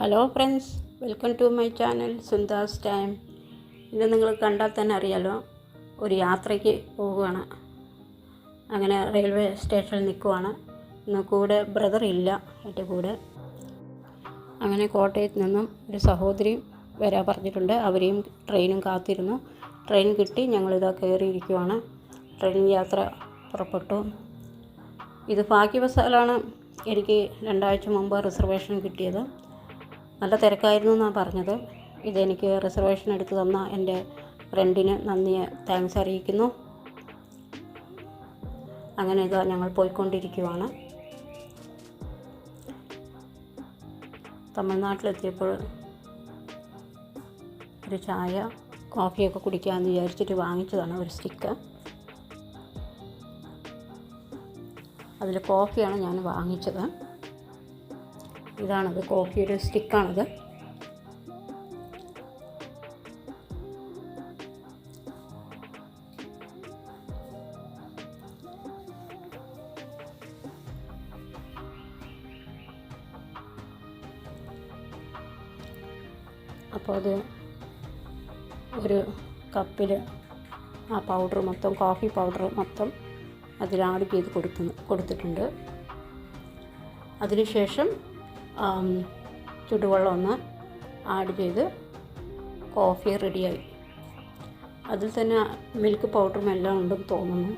Hello friends welcome to my channel Sundas time ഇത് നിങ്ങൾ കണ്ടാൽ തന്നെ അറിയാലോ ഒരു യാത്രയ്ക്ക് പോവുകയാണ്. അങ്ങനെ റെയിൽവേ സ്റ്റേഷനിൽ നിൽക്കുവാണ്. ഇന്ന് കൂടെ ബ്രദർ ഇല്ല എന്റെ കൂടെ. അങ്ങനെ കോട്ടയത്ത് നിന്നും ഒരു സഹോദരി വരാൻ പറഞ്ഞിട്ടുണ്ട്. അവരെയും ട്രെയിനും കാത്തിരുന്നു. ട്രെയിൻ കിട്ടി ഞങ്ങളിതാ കയറിയിരിക്കുവാണ്. ട്രെയിൻ യാത്ര പുറപ്പെട്ടു. ഇത് ഭാഗ്യവശാലാണ് എനിക്ക് രണ്ടാഴ്ച മുമ്പ് റിസർവേഷൻ കിട്ടിയത്. നല്ല തിരക്കായിരുന്നു എന്നാണ് പറഞ്ഞത്. ഇതെനിക്ക് റിസർവേഷൻ എടുത്തു തന്ന എന്റെ ഫ്രണ്ടിന് നന്ദി താങ്ക്സ് അറിയിക്കുന്നു. അങ്ങനെ ഇതാ ഞങ്ങൾ പോയിക്കൊണ്ടിരിക്കുവാണ്. തമിഴ്നാട്ടിലെത്തിയപ്പോൾ ഒരു ചായ കോഫിയൊക്കെ കുടിക്കാമെന്ന് വിചാരിച്ചിട്ട് വാങ്ങിച്ചതാണ് ഒരു സ്റ്റിക്ക് അതിൽ കോഫിയാണ് ഞാൻ വാങ്ങിച്ചത്. ഇതാണത്. കോഫിയുടെ സ്റ്റിക്കാണത്. അപ്പോൾ അത് ഒരു കപ്പിൽ ആ പൗഡർ മൊത്തം കോഫി പൗഡർ മൊത്തം അതിൽ ആഡ് ചെയ്ത് കൊടുക്കുന്നു കൊടുത്തിട്ടുണ്ട്. അതിനുശേഷം ചുടുവെള്ളം ഒന്ന് ആഡ് ചെയ്ത് കോഫി റെഡിയായി അതിൽ തന്നെ മിൽക്ക് പൗഡറും എല്ലാം ഉണ്ടെന്ന് തോന്നുന്നു.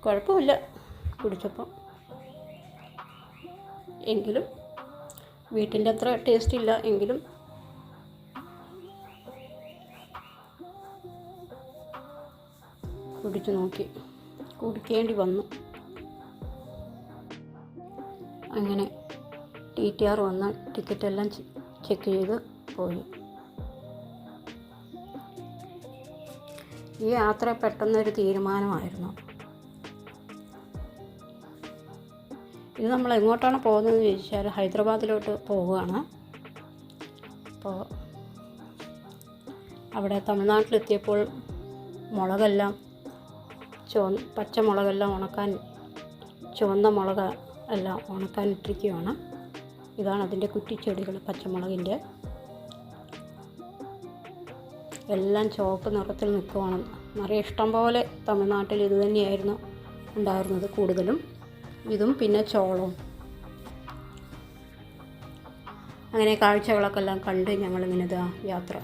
കുഴപ്പമില്ല കുടിച്ചപ്പം. എങ്കിലും വീട്ടിന്റെ അത്ര ടേസ്റ്റ് ഇല്ല എങ്കിലും കുടിച്ചു നോക്കി. കുടിക്കേണ്ടി വന്നു. അങ്ങനെ ടി ടി ആർ വന്ന് ടിക്കറ്റ് എല്ലാം ചെക്ക് ചെയ്ത് പോയി. ഈ യാത്ര പെട്ടെന്നൊരു തീരുമാനമായിരുന്നു. ഇത് നമ്മൾ എങ്ങോട്ടാണ് പോകുന്നതെന്ന് ചോദിച്ചാൽ ഹൈദരാബാദിലോട്ട് പോവുകയാണ്. അപ്പോൾ അവിടെ തമിഴ്നാട്ടിലെത്തിയപ്പോൾ മുളകെല്ലാം ചുവ പച്ചമുളകെല്ലാം ഉണക്കാൻ ചുവന്ന മുളക് എല്ലാം ഉണക്കാനിട്ടിരിക്കുകയാണ് ഇതാണ് അതിന്റെ കുറ്റിച്ചെടികൾ പച്ചമുളകിന്റെ. എല്ലാം ചുവപ്പ് നിറത്തിൽ നിൽക്കുവാണ്. നിറയെ ഇഷ്ടം പോലെ തമിഴ്നാട്ടിൽ ഇത് തന്നെയായിരുന്നു ഉണ്ടായിരുന്നത് കൂടുതലും. ഇതും പിന്നെ ചോളവും. അങ്ങനെ കാഴ്ചകളൊക്കെ എല്ലാം കണ്ട് ഞങ്ങളിങ്ങനെ ഇതാ യാത്ര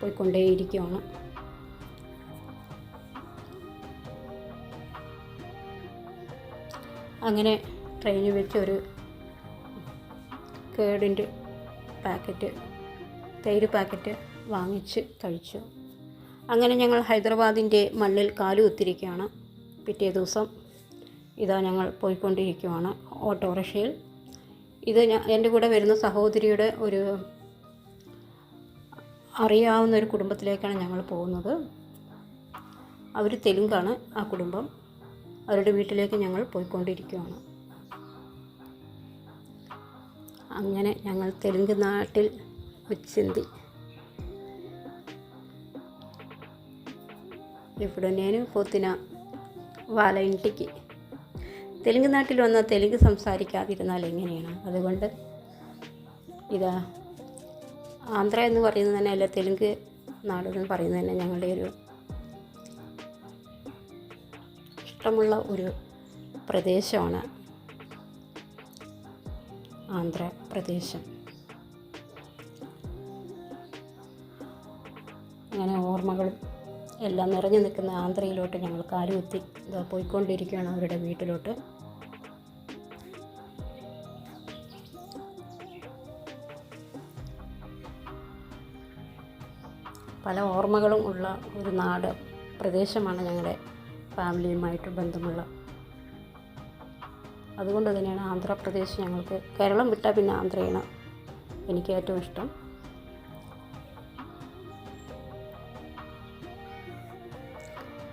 പോയിക്കൊണ്ടേയിരിക്കുകയാണ് അങ്ങനെ ട്രെയിനിൽ വെച്ച് ഒരു കേടിന്റെ പാക്കറ്റ് തൈര് പാക്കറ്റ് വാങ്ങിച്ച് കഴിച്ചു. അങ്ങനെ ഞങ്ങൾ ഹൈദരാബാദിന്റെ മണ്ണിൽ കാലു കുത്തിരിക്കുകയാണ് പിറ്റേ ദിവസം ഇതാ ഞങ്ങൾ പോയിക്കൊണ്ടിരിക്കുകയാണ് ഓട്ടോറിക്ഷയിൽ. ഇത് എന്റെ കൂടെ വരുന്ന സഹോദരിയുടെ ഒരു അറിയാവുന്ന ഒരു കുടുംബത്തിലേക്കാണ് ഞങ്ങൾ പോകുന്നത്. അവർ തെലുങ്കാണ് ആ കുടുംബം. അവരുടെ വീട്ടിലേക്ക് ഞങ്ങൾ പോയിക്കൊണ്ടിരിക്കുകയാണ്. അങ്ങനെ ഞങ്ങൾ തെലുങ്ക് നാട്ടിൽ వచ్చింది ఇప్పుడు నేను పోతున్న వాళ్ళ ఇంటికి തെലുങ്ക് നാട്ടിൽ വന്നാൽ തെലുങ്ക് സംസാരിക്കാതിരുന്നാൽ എങ്ങനെയാണ് അതുകൊണ്ട് ഇതാ ആന്ധ്ര എന്ന് പറയുന്നത് തന്നെ അല്ല തെലുങ്ക് നാട് എന്ന് പറയുന്നത് തന്നെ ഞങ്ങളുടെ ഒരു ഇഷ്ടമുള്ള ഒരു പ്രദേശമാണ് ആന്ധ്രാപ്രദേശം. അങ്ങനെ ഓർമ്മകളും എല്ലാം നിറഞ്ഞു നിൽക്കുന്ന ആന്ധ്രയിലോട്ട് ഞങ്ങൾ കാലുകുത്തി ഇതാ പോയിക്കൊണ്ടിരിക്കുകയാണ് അവരുടെ വീട്ടിലോട്ട്. പല ഓർമ്മകളും ഉള്ള ഒരു നാട് പ്രദേശമാണ് ഞങ്ങളുടെ ഫാമിലിയുമായിട്ട് ബന്ധമുള്ള അതുകൊണ്ട് തന്നെയാണ് ആന്ധ്രാപ്രദേശ് ഞങ്ങൾക്ക് കേരളം വിട്ടാൽ പിന്നെ ആന്ധ്രയാണ് എനിക്ക് ഏറ്റവും ഇഷ്ടം.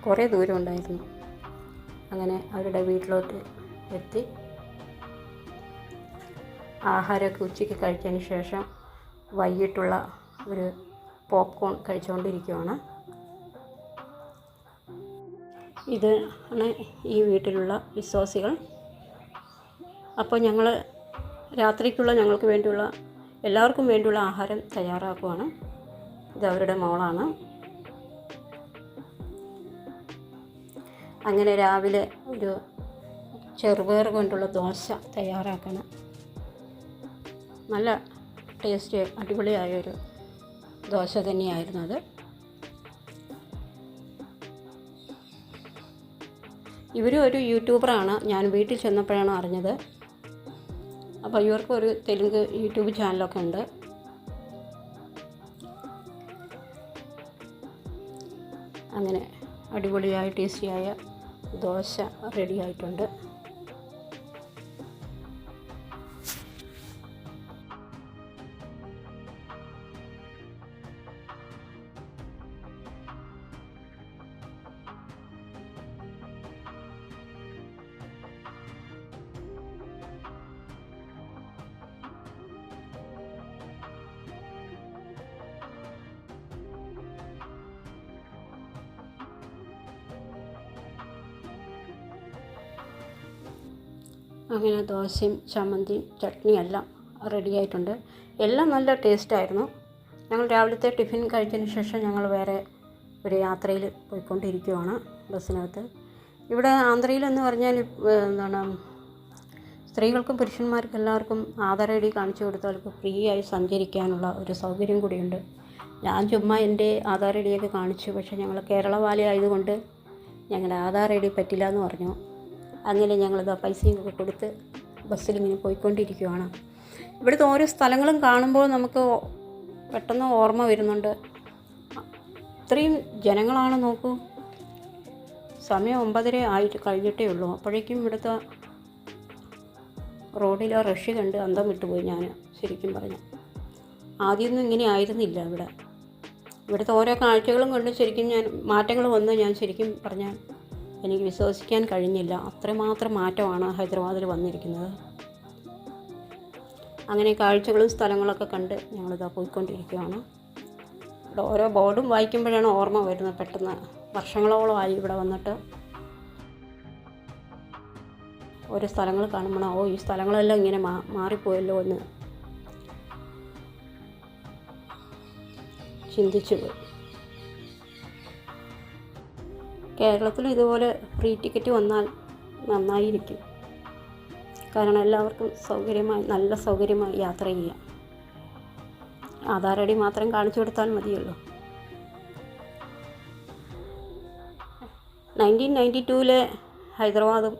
കുറേ ദൂരം ഉണ്ടായിരുന്നു. അങ്ങനെ അവരുടെ വീട്ടിലോട്ട് എത്തി. ആഹാരമൊക്കെ ഉച്ചയ്ക്ക് കഴിച്ചതിന് ശേഷം വൈകിട്ടുള്ള ഒരു പോപ്കോൺ കഴിച്ചുകൊണ്ടിരിക്കുകയാണ് ഇത് ആണ് ഈ വീട്ടിലുള്ള വിശ്വാസികൾ. അപ്പോൾ ഞങ്ങൾ രാത്രിക്കുള്ള ഞങ്ങൾക്ക് വേണ്ടിയുള്ള എല്ലാവർക്കും വേണ്ടിയുള്ള ആഹാരം തയ്യാറാക്കുവാണ്. ഇത് അവരുടെ മോളാണ്. അങ്ങനെ രാവിലെ ഒരു ചെറുപയർ കൊണ്ടുള്ള ദോശ തയ്യാറാക്കണം. നല്ല ടേസ്റ്റ് അടിപൊളിയായൊരു ദോശ തന്നെയായിരുന്നു അത്. ഇവരും ഒരു യൂട്യൂബറാണ്. ഞാൻ വീട്ടിൽ ചെന്നപ്പോഴാണ് അറിഞ്ഞത്. അപ്പോൾ ഇവർക്ക് ഒരു തെലുങ്ക് യൂട്യൂബ് ചാനലൊക്കെ ഉണ്ട്. അങ്ങനെ അടിപൊളിയായി ടേസ്റ്റിയായ ദോശ റെഡി ആയിട്ടുണ്ട്. അങ്ങനെ ദോശയും ചമ്മന്തിയും ചട്നിയും എല്ലാം റെഡിയായിട്ടുണ്ട് എല്ലാം നല്ല ടേസ്റ്റായിരുന്നു ഞങ്ങൾ രാവിലത്തെ ടിഫിൻ കഴിച്ചതിന് ശേഷം ഞങ്ങൾ വേറെ ഒരു യാത്രയിൽ പോയിക്കൊണ്ടിരിക്കുവാണ് ബസ്സിനകത്ത്. ഇവിടെ ആന്ധ്രയിലെന്ന് പറഞ്ഞാൽ എന്താണ് സ്ത്രീകൾക്കും പുരുഷന്മാർക്കും എല്ലാവർക്കും ആധാർ ഐ ഡി കാണിച്ചു കൊടുത്താൽ അവർക്ക് ഫ്രീ ആയി സഞ്ചരിക്കാനുള്ള ഒരു സൗകര്യം കൂടിയുണ്ട്. ഞാൻ ചുമ്മാ എന്റെ ആധാർ ഐ ഡിയൊക്കെ കാണിച്ചു. പക്ഷേ ഞങ്ങൾ കേരളവാലി ആയതുകൊണ്ട് ഞങ്ങളുടെ ആധാർ ഐ ഡി പറ്റില്ല എന്ന് പറഞ്ഞു. അങ്ങനെ ഞങ്ങൾ പൈസയും ഒക്കെ കൊടുത്ത് ബസ്സിൽ ഇങ്ങനെ പോയിക്കൊണ്ടിരിക്കുവാണ്. ഇവിടുത്തെ ഓരോ സ്ഥലങ്ങളും കാണുമ്പോൾ നമുക്ക് പെട്ടെന്ന് ഓർമ്മ വരുന്നുണ്ട്. ഇത്രയും ജനങ്ങളാണ് നോക്കൂ. സമയം ഒമ്പതര ആയിട്ട് കഴിഞ്ഞിട്ടേ ഉള്ളൂ. അപ്പോഴേക്കും ഇവിടുത്തെ റോഡിലെ റഷ് കണ്ട് അന്തം വിട്ടുപോയി ഞാൻ ശരിക്കും പറഞ്ഞു. ആദ്യമൊന്നും ഇങ്ങനെ ആയിരുന്നില്ല ഇവിടെ. ഇവിടുത്തെ ഓരോ കാഴ്ചകളും കൊണ്ട് ശരിക്കും ഞാൻ മാറ്റങ്ങൾ വന്ന് ഞാൻ ശരിക്കും പറഞ്ഞാൽ എനിക്ക് വിശ്വസിക്കാൻ കഴിഞ്ഞില്ല. അത്രമാത്രം മാറ്റമാണ് ഹൈദരാബാദിൽ വന്നിരിക്കുന്നത്. അങ്ങനെ കാഴ്ചകളും സ്ഥലങ്ങളൊക്കെ കണ്ട് ഞങ്ങളിതാ പോയിക്കൊണ്ടിരിക്കുകയാണ്. ഇവിടെ ഓരോ ബോർഡും വായിക്കുമ്പോഴാണ് ഓർമ്മ വരുന്നത്. പെട്ടെന്ന് വർഷങ്ങളോളമായി ഇവിടെ വന്നിട്ട് ഓരോ സ്ഥലങ്ങൾ കാണുമ്പോൾ ഓ ഈ സ്ഥലങ്ങളെല്ലാം ഇങ്ങനെ മാ മാറിപ്പോയല്ലോ എന്ന് ചിന്തിച്ചു പോയി. കേരളത്തിൽ ഇതുപോലെ ഫ്രീ ടിക്കറ്റ് വന്നാൽ നന്നായിരിക്കും. കാരണം എല്ലാവർക്കും സൗകര്യമായി നല്ല സൗകര്യമായി യാത്ര ചെയ്യാം. ആധാർ ഐ ഡി മാത്രം കാണിച്ചു കൊടുത്താൽ മതിയല്ലോ. നയന്റീൻ നയന്റി ടൂവിലെ ഹൈദരാബാദും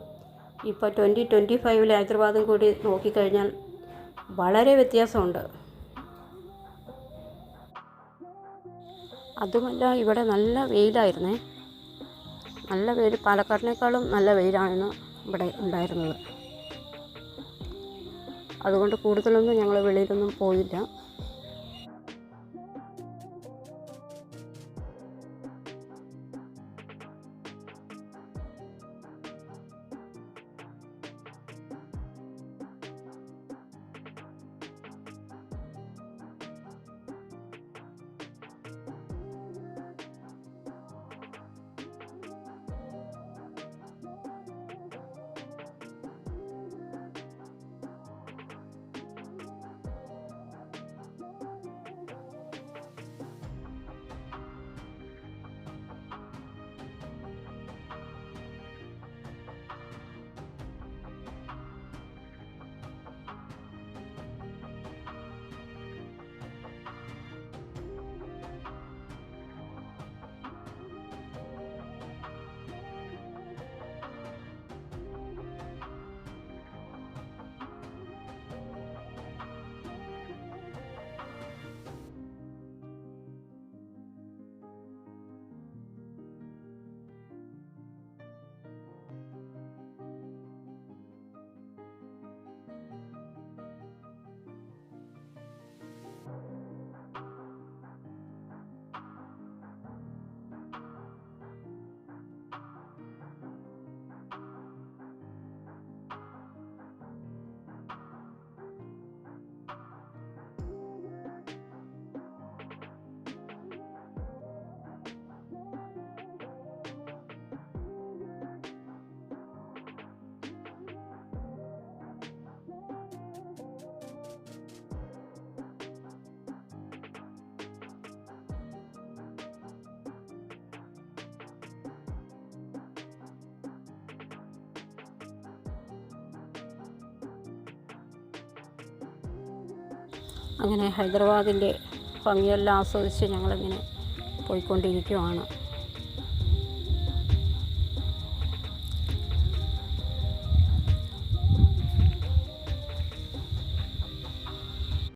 ഇപ്പോൾ ട്വന്റി ട്വന്റി ഫൈവിലെ ഹൈദരാബാദും കൂടി നോക്കിക്കഴിഞ്ഞാൽ വളരെ വ്യത്യാസമുണ്ട്. അതുമല്ല ഇവിടെ നല്ല വെയിലായിരുന്നേ. നല്ല വെയിൽ പാലക്കാടിനേക്കാളും നല്ല വെയിലാണെന്ന് ഇവിടെ ഉണ്ടായിരുന്നത്. അതുകൊണ്ട് കൂടുതലൊന്നും ഞങ്ങൾ വെളിയിലൊന്നും പോയില്ല. അങ്ങനെ ഹൈദരാബാദിന്റെ ഭംഗിയെല്ലാം ആസ്വദിച്ച് ഞങ്ങളിങ്ങനെ പോയിക്കൊണ്ടിരിക്കുവാണ്.